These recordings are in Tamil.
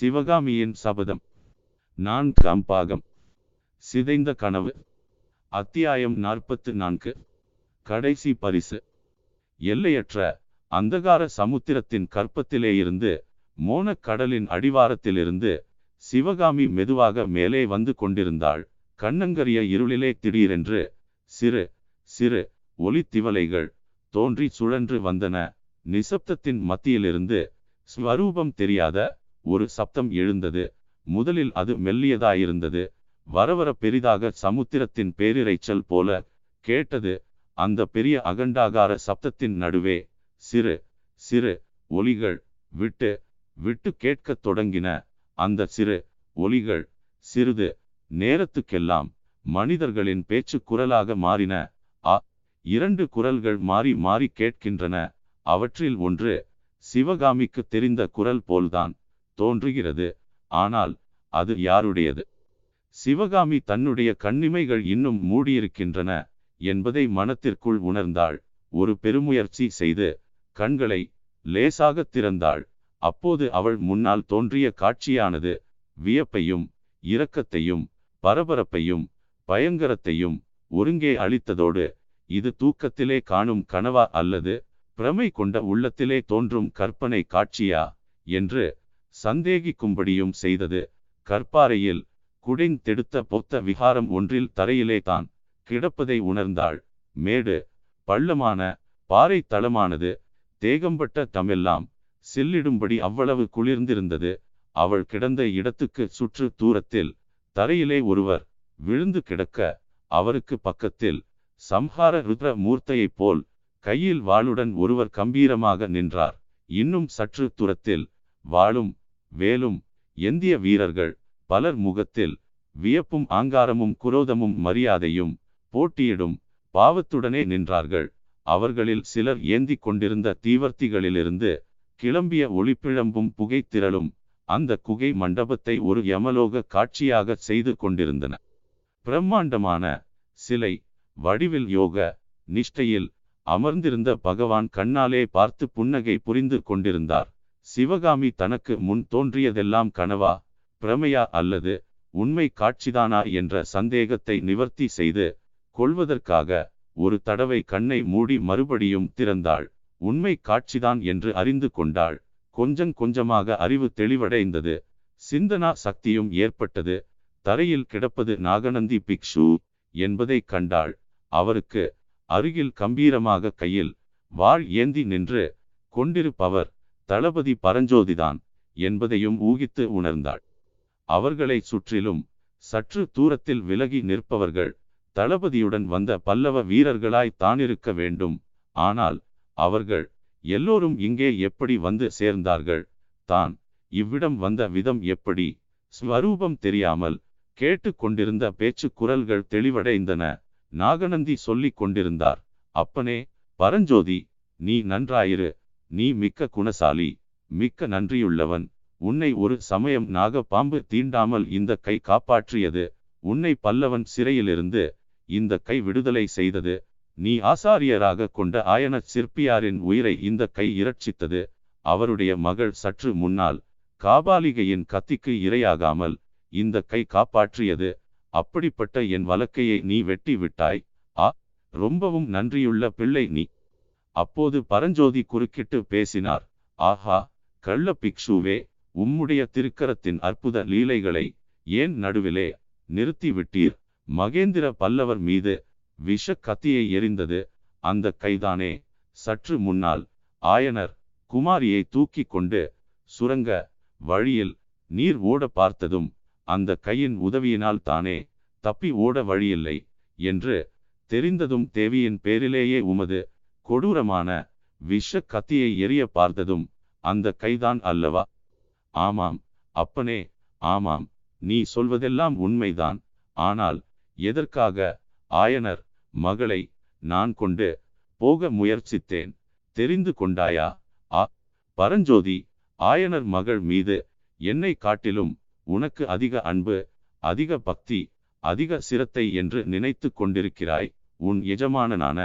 சிவகாமியின் சபதம். நான் கம்பாகம். சிதைந்த கனவு. அத்தியாயம் நாற்பத்து நான்கு. கடைசி பரிசு. எல்லையற்ற அந்தகார சமுத்திரத்தின் கற்பத்திலே இருந்து மோனக் கடலின் அடிவாரத்திலிருந்து சிவகாமி மெதுவாக மேலே வந்து கொண்டிருந்தாள். கண்ணங்கரிய இருளிலே திடீரென்று சிறு சிறு ஒளித்திவலைகள் தோன்றி சுழன்று வந்தன. நிசப்தத்தின் மத்தியிலிருந்து ஸ்வரூபம் தெரியாத ஒரு சப்தம் எழுந்தது. முதலில் அது மெல்லியதாயிருந்தது. வரவர பெரிதாக சமுத்திரத்தின் பேரிரைச்சல் போல கேட்டது. அந்த பெரிய அகண்டாகார சப்தத்தின் நடுவே சிறு சிறு ஒலிகள் விட்டு விட்டு கேட்கத் தொடங்கின. அந்த சிறு ஒலிகள் சிறிது நேரத்துக்கெல்லாம் மனிதர்களின் பேச்சு குரலாக மாறின. ஆ இரண்டு குரல்கள் மாறி மாறி கேட்கின்றன. அவற்றில் ஒன்று சிவகாமிக்கு தெரிந்த குரல் போல்தான். தோன்றுகிறது. ஆனால் அது யாருடையது? சிவகாமி தன்னுடைய கண்ணிமைகள் இன்னும் மூடியிருக்கின்றன என்பதை மனத்திற்குள் உணர்ந்தாள். ஒரு பெருமுயற்சி செய்து கண்களை லேசாக திறந்தாள். அப்போது அவள் முன்னால் தோன்றிய காட்சியானது வியப்பையும் இரக்கத்தையும் பரபரப்பையும் பயங்கரத்தையும் ஒருங்கே அளித்ததோடு இது தூக்கத்திலே காணும் கனவா அல்லது பிரமை கொண்ட உள்ளத்திலே தோன்றும் கற்பனை காட்சியா என்று சந்தேகிக்கும்படியும் செய்தது. கற்பாறையில் குடைந்தெடுத்த பொத்த விகாரம் ஒன்றில் தரையிலே தான் கிடப்பதை உணர்ந்தாள். மேடு பள்ளமான பாறை தளமானது தேகம்பட்ட தமெல்லாம் சில்லிடும்படி அவ்வளவு குளிர்ந்திருந்தது. அவள் கிடந்த இடத்துக்கு சுற்று தூரத்தில் தரையிலே ஒருவர் விழுந்து கிடக்க அவருக்கு பக்கத்தில் சம்ஹார ருத்ர மூர்த்தையைப் போல் கையில் வாளுடன் ஒருவர் கம்பீரமாக நின்றார். இன்னும் சற்று தூரத்தில் வாளும் வேலும் எந்திய வீரர்கள் பலர் முகத்தில் வியப்பும் ஆங்காரமும் குரோதமும் மரியாதையும் போட்டியிடும் பாவத்துடனே நின்றார்கள். அவர்களில் சிலர் ஏந்தி கொண்டிருந்த தீவர்த்திகளிலிருந்து கிளம்பிய ஒளிப்பிழம்பும் புகைத்திரளும் அந்த குகை மண்டபத்தை ஒரு யமலோக காட்சியாக செய்து கொண்டிருந்தன. பிரம்மாண்டமான சிலை வடிவில் யோக நிஷ்டையில் அமர்ந்திருந்த பகவான் கண்ணாலே பார்த்து புன்னகை புரிந்து கொண்டிருந்தார். சிவகாமி தனக்கு முன் தோன்றியதெல்லாம் கனவா பிரமையா அல்லது உண்மை காட்சிதானா என்ற சந்தேகத்தை நிவர்த்தி செய்து கொள்வதற்காக ஒரு தடவை கண்ணை மூடி மறுபடியும் திறந்தாள். உண்மை காட்சிதான் என்று அறிந்து கொண்டாள். கொஞ்சம் கொஞ்சமாக அறிவு தெளிவடைந்தது. சிந்தனா சக்தியும் ஏற்பட்டது. தரையில் கிடப்பது நாகநந்தி பிக்ஷு என்பதை கண்டாள். அவருக்கு அருகில் கம்பீரமாக கையில் வாழ் ஏந்தி நின்று கொண்டிருப்பவர் தளபதி பரஞ்சோதிதான் என்பதையும் ஊகித்து உணர்ந்தாள். அவர்களை சுற்றிலும் சற்று தூரத்தில் விலகி நிற்பவர்கள் தளபதியுடன் வந்த பல்லவ வீரர்களாய் தானிருக்க வேண்டும். ஆனால் அவர்கள் எல்லோரும் இங்கே எப்படி வந்து சேர்ந்தார்கள்? தான் இவ்விடம் வந்த விதம் எப்படி? ஸ்வரூபம் தெரியாமல் கேட்டு கொண்டிருந்த பேச்சு குரல்கள் தெளிவடைந்தன. நாகநந்தி சொல்லிக் கொண்டிருந்தார் அப்பனே பரஞ்சோதி நீ நன்றாயிரு. நீ மிக்க குணசாலி மிக்க நன்றியுள்ளவன். உன்னை ஒரு சமயம் நாக பாம்பு தீண்டாமல் இந்த கை காப்பாற்றியது. உன்னை பல்லவன் சிறையிலிருந்து இந்த கை விடுதலை செய்தது. நீ ஆசாரியராக கொண்ட ஆயன சிற்பியாரின் உயிரை இந்த கை இரட்சித்தது. அவருடைய மகள் சற்று முன்னால் காபாலிகையின் கத்திக்கு இரையாகாமல் இந்த கை காப்பாற்றியது. அப்படிப்பட்ட என் வழக்கையை நீ வெட்டி விட்டாய். ஆ ரொம்பவும் நன்றியுள்ள பிள்ளை நீ. அப்போது பரஞ்சோதி குறுக்கிட்டு பேசினார். ஆஹா கள்ள பிக்ஷுவே உம்முடைய திருக்கரத்தின் அற்புத லீலைகளை ஏன் நடுவிலே நிறுத்தி விட்டீர் மகேந்திர பல்லவர் மீது விஷ கத்தியை எரிந்தது அந்த கைதானே. சற்று முன்னால் ஆயனர் குமாரியை தூக்கி கொண்டு சுரங்க வழியில் நீர் ஓட பார்த்ததும் அந்த கையின் உதவியினால் தானே தப்பி ஓட வழியில்லை என்று தெரிந்ததும் தேவியின் பேரிலேயே உமது கொடூரமான விஷ கத்தியை எரிய பார்த்ததும் அந்த கைதான் அல்லவா? ஆமாம் அப்பனே ஆமாம் நீ சொல்வதெல்லாம் உண்மைதான். ஆனால் எதற்காக ஆயனர் மகளை நான் கொண்டு போக முயற்சித்தேன்? தெரிந்து கொண்டாயா? ஆ பரஞ்சோதி ஆயனர் மகள் மீது என்னை காட்டிலும் உனக்கு அதிக அன்பு அதிக பக்தி அதிக சிரத்தை என்று நினைத்து கொண்டிருக்கிறாய். உன் எஜமானனான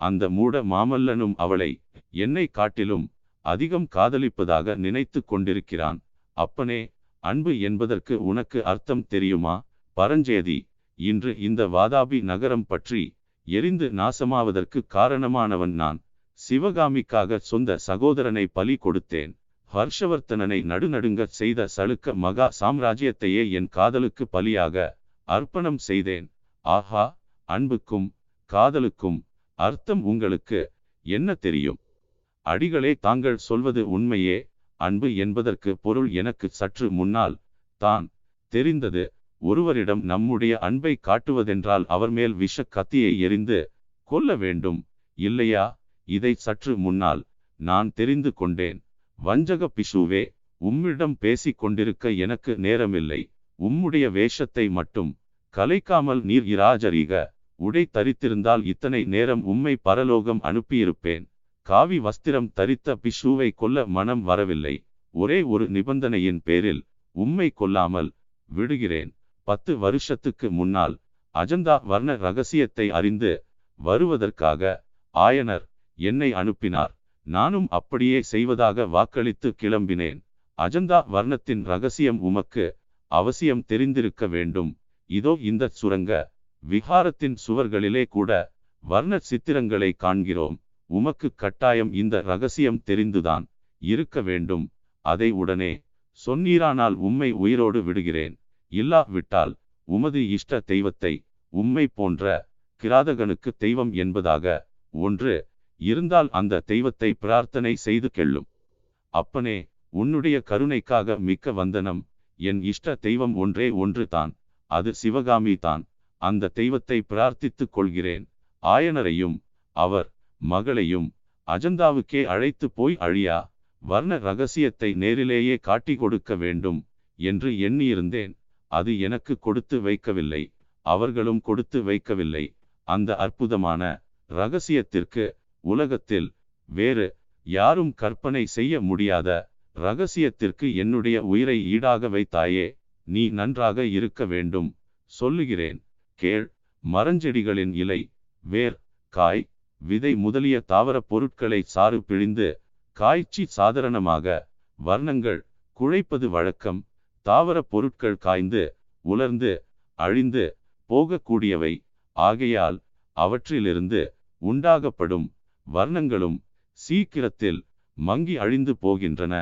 அந்த மூட மாமல்லனும் அவளை என்னை காட்டிலும் அதிகம் காதலிப்பதாக நினைத்து கொண்டிருக்கிறான். அப்பனே அன்பு என்பதற்கு உனக்கு அர்த்தம் தெரியுமா? பரஞ்சேதி இன்று இந்த வாதாபி நகரம் பற்றி எரிந்து நாசமாவதற்கு காரணமானவன் நான். சிவகாமிக்காக சொந்த சகோதரனை பலி கொடுத்தேன். ஹர்ஷவர்த்தனனை நடுநடுங்க செய்த சளுக்க மகா சாம்ராஜ்யத்தையே என் காதலுக்கு பலியாக அர்ப்பணம் செய்தேன். ஆஹா அன்புக்கும் காதலுக்கும் அர்த்தம் உங்களுக்கு என்ன தெரியும்? அடிகளே தாங்கள் சொல்வது உண்மையே. அன்பு என்பதற்கு பொருள் எனக்கு சற்று முன்னால் தான் தெரிந்தது. ஒருவரிடம் நம்முடைய அன்பை காட்டுவதென்றால் அவர் மேல் விஷ கத்தியை எரிந்து கொல்ல வேண்டும். இல்லையா? இதை சற்று முன்னால் நான் தெரிந்து கொண்டேன். வஞ்சக பிஷுவே உம்மிடம் பேசிக் கொண்டிருக்க எனக்கு நேரமில்லை. உம்முடைய வேஷத்தை மட்டும் கலைக்காமல் நீர் இராஜரீக உடை தரித்திருந்தால் இத்தனை நேரம் உம்மை பரலோகம் அனுப்பியிருப்பேன். காவி வஸ்திரம் தரித்த பிஷுவை கொல்ல மனம் வரவில்லை. ஒரே ஒரு நிபந்தனையின் பேரில் உம்மை கொல்லாமல் விடுகிறேன். பத்து வருஷத்துக்கு முன்னால் அஜந்தா வர்ண ரகசியத்தை அறிந்து வருவதற்காக ஆயனர் என்னை அனுப்பினார். நானும் அப்படியே செய்வதாக வாக்களித்து கிளம்பினேன். அஜந்தா வர்ணத்தின் ரகசியம் உமக்கு அவசியம் தெரிந்திருக்க வேண்டும். இதோ இந்த சுரங்க விஹாரத்தின் சுவர்களிலே கூட வர்ண சித்திரங்களை காண்கிறோம். உமக்கு கட்டாயம் இந்த ரகசியம் தெரிந்துதான் இருக்க வேண்டும். அதை உடனே சொன்னீரானால் உம்மை உயிரோடு விடுகிறேன். இல்லா விட்டால் உமது இஷ்ட தெய்வத்தை உம்மை போன்ற கிராதகனுக்கு தெய்வம் என்பதாக ஒன்று இருந்தால் அந்த தெய்வத்தை பிரார்த்தனை செய்து கெள்ளும். அப்பனே உன்னுடைய கருணைக்காக மிக்க வந்தனம். என் இஷ்ட தெய்வம் ஒன்றே ஒன்று தான் அது சிவகாமி தான் அந்த தெய்வத்தை பிரார்த்தித்துக் கொள்கிறேன். ஆயனரையும் அவர் மகளையும் அஜந்தாவுக்கே அழைத்து போய் அழியா வர்ண ரகசியத்தை நேரிலேயே காட்டி கொடுக்க வேண்டும் என்று எண்ணியிருந்தேன். அது எனக்கு கொடுத்து வைக்கவில்லை அவர்களும் கொடுத்து வைக்கவில்லை. அந்த அற்புதமான ரகசியத்திற்கு உலகத்தில் வேறு யாரும் கற்பனை செய்ய முடியாத ரகசியத்திற்கு என்னுடைய உயிரை ஈடாக வைத்தாயே நீ நன்றாக இருக்க வேண்டும் சொல்லுகிறேன். கேழ் மரஞ்செடிகளின் இலை வேர் காய் விதை முதலிய தாவரப் பொருட்களை சாறு பிழிந்து காய்ச்சி சாதாரணமாக வர்ணங்கள் குழைப்பது வழக்கம் தாவரப் பொருட்கள் காய்ந்து உலர்ந்து அழிந்து போகக்கூடியவை ஆகையால் அவற்றிலிருந்து உண்டாகப்படும் வர்ணங்களும் சீக்கிரத்தில் மங்கி அழிந்து போகின்றன.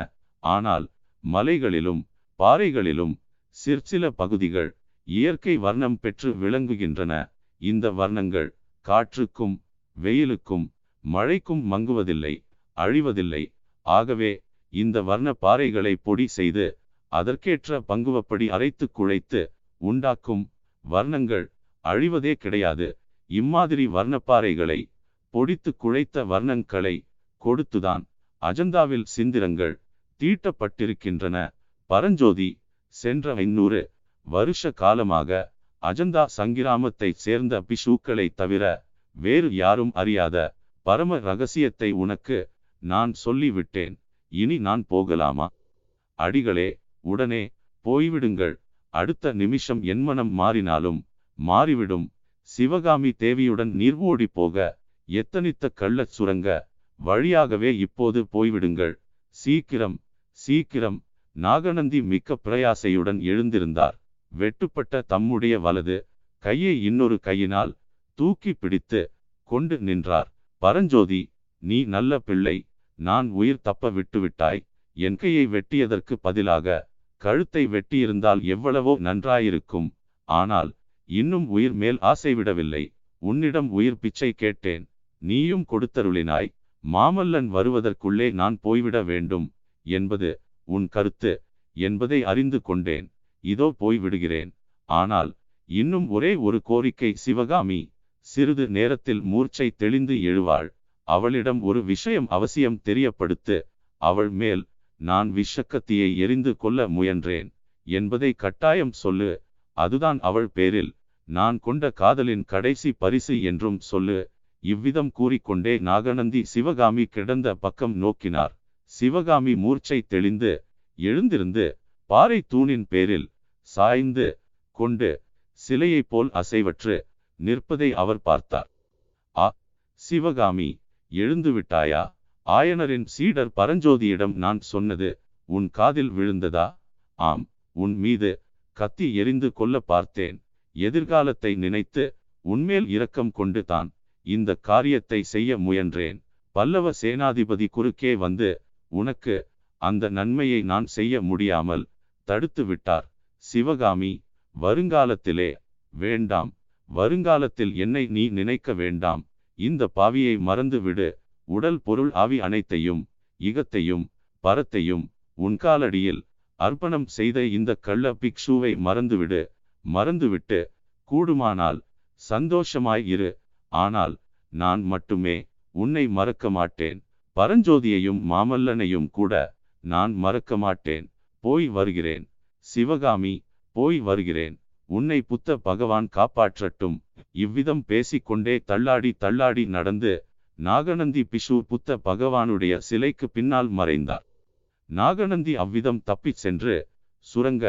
ஆனால் மலைகளிலும் பாறைகளிலும் சிற்சில பகுதிகள் இயற்கை வர்ணம் பெற்று விளங்குகின்றன. இந்த வர்ணங்கள் காற்றுக்கும் வெயிலுக்கும் மழைக்கும் மங்குவதில்லை அழிவதில்லை. ஆகவே இந்த வர்ண பாறைகளை பொடி செய்து அதற்கேற்ற பங்குவப்படி அரைத்து குழைத்து உண்டாக்கும் வர்ணங்கள் அழிவதே கிடையாது. இம்மாதிரி வர்ணப்பாறைகளை பொடித்து குழைத்த வர்ணங்களை கொடுத்துதான் அஜந்தாவில் சிந்திரங்கள் தீட்டப்பட்டிருக்கின்றன. பரஞ்சோதி சென்ற ஐநூறு வருஷ காலமாக அஜந்தா சங்கிராமத்தை சேர்ந்த பிஷுக்களை தவிர வேறு யாரும் அறியாத பரம ரகசியத்தை உனக்கு நான் சொல்லிவிட்டேன். இனி நான் போகலாமா? அடிகளே உடனே போய்விடுங்கள். அடுத்த நிமிஷம் என் மனம் மாறினாலும் மாறிவிடும். சிவகாமி தேவியுடன் நீர் ஓடி போக எத்தனித்த கள்ளச் சுரங்க வழியாகவே இப்போது போய்விடுங்கள். சீக்கிரம் சீக்கிரம். நாகநந்தி மிக்க பிரயாசையுடன் எழுந்திருந்தார். வெட்டுப்பட்ட தம்முடைய வலது கையை இன்னொரு கையினால் தூக்கி பிடித்து கொண்டு நின்றார். பரஞ்சோதி நீ நல்ல பிள்ளை நான் உயிர் தப்ப விட்டுவிட்டாய். என் கையை வெட்டியதற்கு பதிலாக கழுத்தை வெட்டியிருந்தால் எவ்வளவோ நன்றாயிருக்கும். ஆனால் இன்னும் உயிர் மேல் ஆசை விடவில்லை. உன்னிடம் உயிர் பிச்சை கேட்டேன். நீயும் கொடுத்தருளினாய். மாமல்லன் வருவதற்குள்ளே நான் போய்விட வேண்டும் என்பது உன் கருத்து என்பதை அறிந்து கொண்டேன். இதோ போய்விடுகிறேன் ஆனால் இன்னும் ஒரே ஒரு கோரிக்கை சிவகாமி. சிறிது நேரத்தில் மூர்ச்சை தெளிந்து எழுவாள். அவளிடம் ஒரு விஷயம் அவசியம் தெரியப்படுத்து. அவள் மேல் நான் விஷக்கத்தியை எரிந்து கொள்ள முயன்றேன். என்பதை கட்டாயம் சொல்லு. அதுதான் அவள் பேரில். நான் கொண்ட காதலின் கடைசி பரிசு என்றும் சொல்லு. இவ்விதம் கூறிக்கொண்டே நாகநந்தி சிவகாமி கிடந்த பக்கம் நோக்கினார். சிவகாமி மூர்ச்சை தெளிந்து எழுந்திருந்து பாறை தூணின் பேரில் சாய்ந்து கொண்டு சிலையைப் போல் அசைவற்று நிற்பதை அவர் பார்த்தார். ஆ சிவகாமி எழுந்து விட்டாயா? ஆயனரின் சீடர் பரஞ்சோதியிடம் நான் சொன்னது உன் காதில் விழுந்ததா? ஆம் உன் மீது கத்தி எரிந்து கொள்ள பார்த்தேன். எதிர்காலத்தை நினைத்து உன்மேல் இரக்கம் கொண்டு தான் இந்த காரியத்தை செய்ய முயன்றேன். பல்லவ சேனாதிபதி குறுக்கே வந்து உனக்கு அந்த நன்மையை நான் செய்ய முடியாமல் தடுத்து விட்டார். சிவகாமி வருங்காலத்திலே வேண்டாம் வருங்காலத்தில் என்னை நீ நினைக்க வேண்டாம். இந்த பாவியை மறந்து விடு உடல் பொருள் ஆவி அனைத்தையும் இகத்தையும் பரத்தையும் உன்காலடியில் அர்ப்பணம் செய்த இந்த கள்ள பிக்ஷுவை மறந்துவிடு. மறந்துவிட்டு கூடுமானால் சந்தோஷமாய் இரு. ஆனால் நான் மட்டுமே உன்னை மறக்க மாட்டேன். பரஞ்சோதியையும் மாமல்லனையும் கூட நான் மறக்க மாட்டேன். போய் வருகிறேன். சிவகாமி போய் வருகிறேன். உன்னை புத்த பகவான் காப்பாற்றட்டும். இவ்விதம் பேசிக்கொண்டே தள்ளாடி தள்ளாடி நடந்து நாகநந்தி பிஷு புத்த பகவானுடைய சிலைக்கு பின்னால் மறைந்தார். நாகநந்தி அவ்விதம் தப்பிச் சென்று சுரங்க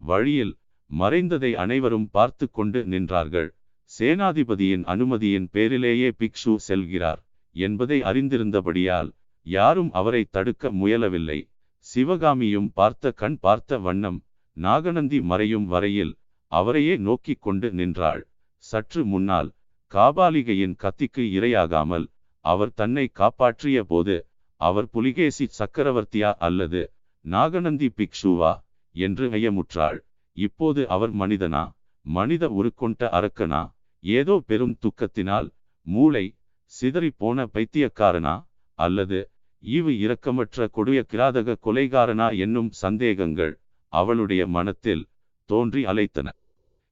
வழியில் மறைந்ததை அனைவரும் பார்த்து கொண்டு நின்றார்கள். சேனாதிபதியின் அனுமதியின் பேரிலேயே பிக்ஷு செல்கிறார் என்பதை அறிந்திருந்தபடியால் யாரும் அவரை தடுக்க முயலவில்லை. சிவகாமியும் பார்த்த கண் பார்த்த வண்ணம் நாகநந்தி மறையும் வரையில் அவரையே நோக்கிக் கொண்டு நின்றாள். சற்று முன்னால் காபாலிகையின் கத்திக்கு இரையாகாமல் அவர் தன்னை காப்பாற்றிய போது அவர் புலிகேசி சக்கரவர்த்தியா அல்லது நாகநந்தி பிக்ஷுவா என்று ஐயமுற்றாள். இப்போது அவர் மனிதனா? மனித உருக்கொண்ட அரக்கனா? ஏதோ பெரும் துக்கத்தினால் மூளை சிதறிப்போன பைத்தியக்காரனா? அல்லது ஈவு இரக்கமற்ற கொடிய கிராதக கொலைகாரனா என்னும் சந்தேகங்கள் அவளுடைய மனத்தில் தோன்றி அலைத்தன.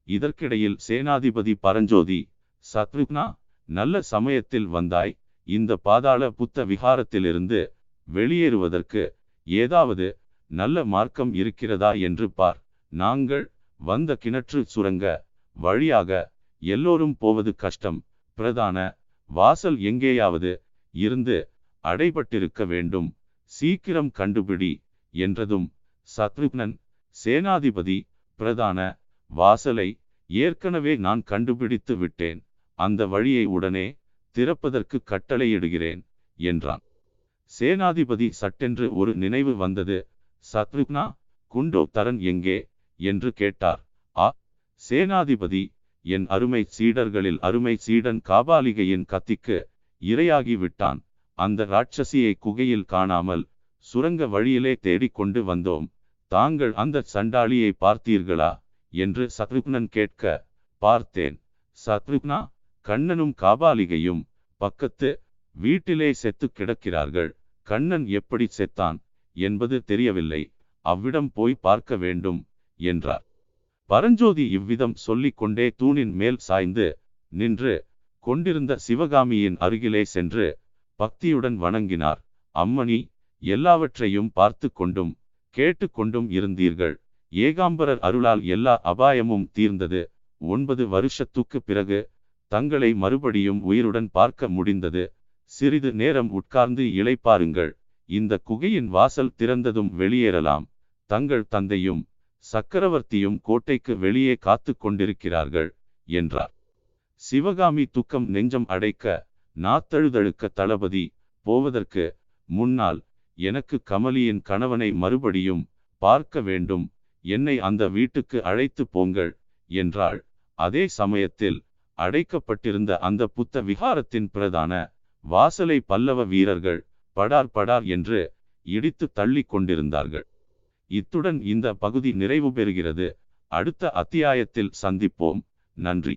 இதற்கிடையில் சேனாதிபதி பரஞ்சோதி சத்ருக்னா நல்ல சமயத்தில் வந்தாய். இந்த பாதாள புத்த விகாரத்திலிருந்து வெளியேறுவதற்கு ஏதாவது நல்ல மார்க்கம் இருக்கிறதா என்று பார். நாங்கள் வந்த கிணற்று சுரங்க வழியாக எல்லோரும் போவது கஷ்டம். பிரதான வாசல் எங்கேயாவது இருந்து அடைபட்டிருக்க வேண்டும். சீக்கிரம் கண்டுபிடி என்றதும் சத்ருக்னன் சேனாதிபதி பிரதான வாசலை ஏற்கனவே நான் கண்டுபிடித்து விட்டேன். அந்த வழியை உடனே திறப்பதற்கு கட்டளையிடுகிறேன் என்றான். சேனாதிபதி சட்டென்று ஒரு நினைவு வந்தது. சத்ருக்னா குண்டோ தரன் எங்கே? என்று கேட்டார். ஆ சேனாதிபதி என் அருமை சீடர்களில் அருமை சீடன் காபாலிகையின் கத்திக்கு இரையாகி விட்டான். அந்த ராட்சசியை குகையில் காணாமல் சுரங்க வழியிலே தேடிக்கொண்டு வந்தோம். தாங்கள் அந்த சண்டாளியை பார்த்தீர்களா? என்று சத்ருக்னன் கேட்க பார்த்தேன். சத்ருக்னா கண்ணனும் காபாலிகையும் பக்கத்து வீட்டிலே செத்து கிடக்கிறார்கள். கண்ணன் எப்படி செத்தான் என்பது தெரியவில்லை. அவ்விடம் போய் பார்க்க வேண்டும் என்றார். பரஞ்சோதி இவ்விதம் சொல்லிக் கொண்டே தூணின் மேல் சாய்ந்து நின்று கொண்டிருந்த சிவகாமியின் அருகிலே சென்று பக்தியுடன் வணங்கினார். அம்மணி எல்லாவற்றையும் பார்த்து கொண்டும் கேட்டு கொண்டும் இருந்தீர்கள். ஏகாம்பரர் அருளால் எல்லா அபாயமும் தீர்ந்தது. ஒன்பது வருஷத்துக்கு பிறகு தங்களை மறுபடியும் உயிருடன் பார்க்க முடிந்தது. சிறிது நேரம் உட்கார்ந்து இளைப்பாருங்கள். இந்த குகையின் வாசல் திறந்ததும் வெளியேறலாம். தங்கள் தந்தையும் சக்கரவர்த்தியும் கோட்டைக்கு வெளியே காத்து கொண்டிருக்கிறார்கள் என்றார். சிவகாமி துக்கம் நெஞ்சம் அடைக்க நாத்தழுதழுக்க தளபதி போவதற்கு முன்னால் எனக்கு கமலியின் கணவனை மறுபடியும் பார்க்க வேண்டும். என்னை அந்த வீட்டுக்கு அழைத்து போங்கள் என்றாள். அதே சமயத்தில் அடைக்கப்பட்டிருந்த அந்த புத்த விகாரத்தின் பிரதான வாசலை பல்லவ வீரர்கள் படார் படார் என்று இடித்து தள்ளி கொண்டிருந்தார்கள். இத்துடன் இந்த பகுதி நிறைவு பெறுகிறது. அடுத்த அத்தியாயத்தில் சந்திப்போம். நன்றி.